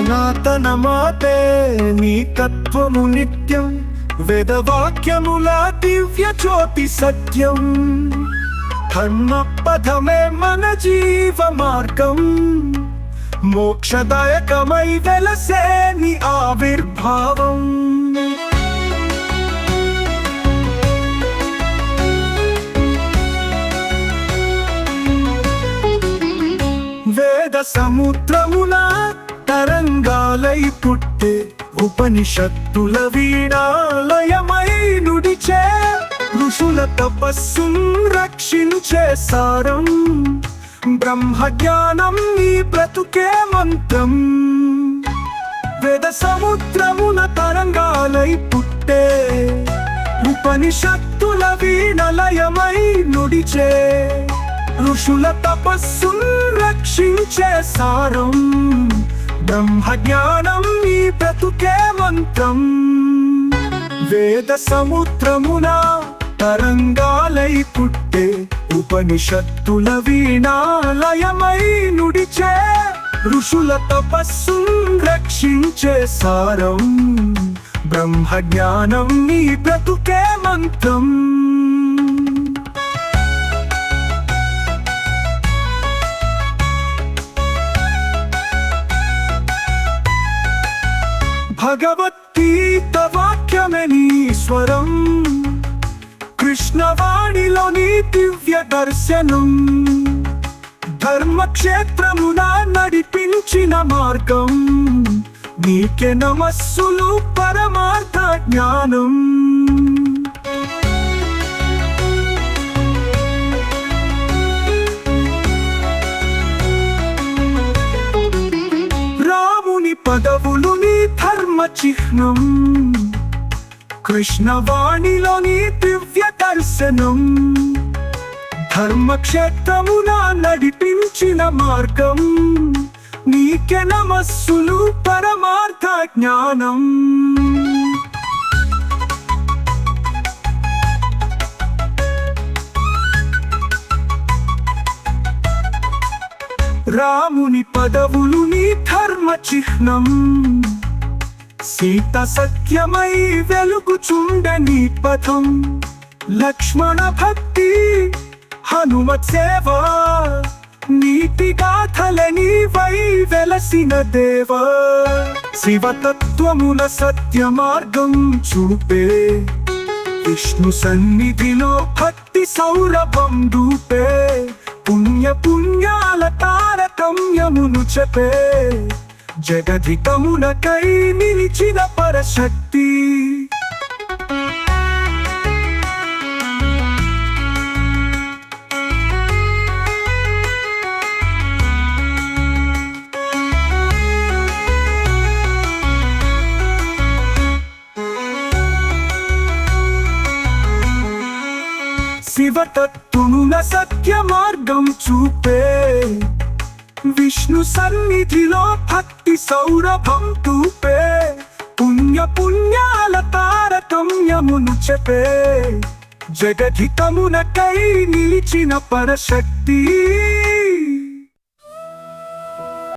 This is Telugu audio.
సనాతనమాతే నీ తత్వము నిత్యం వేదవాక్యముల దివ్య జ్యోతి సత్యం. ధర్మ పదమే మన జీవ మార్గం మోక్షదాయకమై వెలసే నీ ఆవిర్భావం. వేద సముద్రములా తరంగాలై పుట్టే ఉపనిషత్తుల వీణాలయమై నుడిచే ఋషుల తపస్సు రక్షించే సారం. బ్రహ్మ జ్ఞానం నీ బ్రతుకే మంత్రం. వేద సముద్రమున తరంగాలై పుట్టే ఉపనిషత్తుల వీణలయమై నుడిచే ఋషుల తపస్సు రక్షించే సారం. బ్రహ్మజ్ఞానం నీ బ్రతుకే మంత్రం. వేద సముద్రమున తరంగాలై పుట్టే ఉపనిషత్తుల వీణాలయమై నుడిచే ఋషుల తపస్సు రక్షించే సారం. బ్రహ్మజ్ఞానం నీ బ్రతుకే మంత్రం. భగవద్గీత వాక్యమని స్వరం? కృష్ణవాణిలోని దివ్య దర్శనం. ధర్మక్షేత్రమున నడిపించిన మార్గం. నీకే నమస్సులు పరమార్థ జ్ఞానం. చిహ్నం. కృష్ణవాణిలోని దివ్య దర్శనం. ధర్మక్షేత్రమున నడిపించిన మార్గం. నీకే నమస్సులు పరమార్థ జ్ఞానం. రాముని పదవులు నీ ధర్మ చిహ్నం సీత సత్యమై వెలుగుచుండని పథం. లక్ష్మణ భక్తి హనుమత్ సేవ నీతి గాథలని వై వెలసిన దేవ. శివతత్వముల సత్య మార్గం చూపే విష్ణు సన్నిధిలో భక్తి సౌరభం దూపే పుణ్య పుణ్యాల తారతమ్యమును చెప్పే. జగధికమునకై నిలిచిన పరశక్తి. శివతత్తును సత్య మార్గం చూపే విష్ణు సన్నిధిలో భక్తి సౌరభం తూపే. పుణ్య పుణ్యాల తారతమ్యమును చెప్పే. జగధితమునకై నిలిచిన పరశక్తి.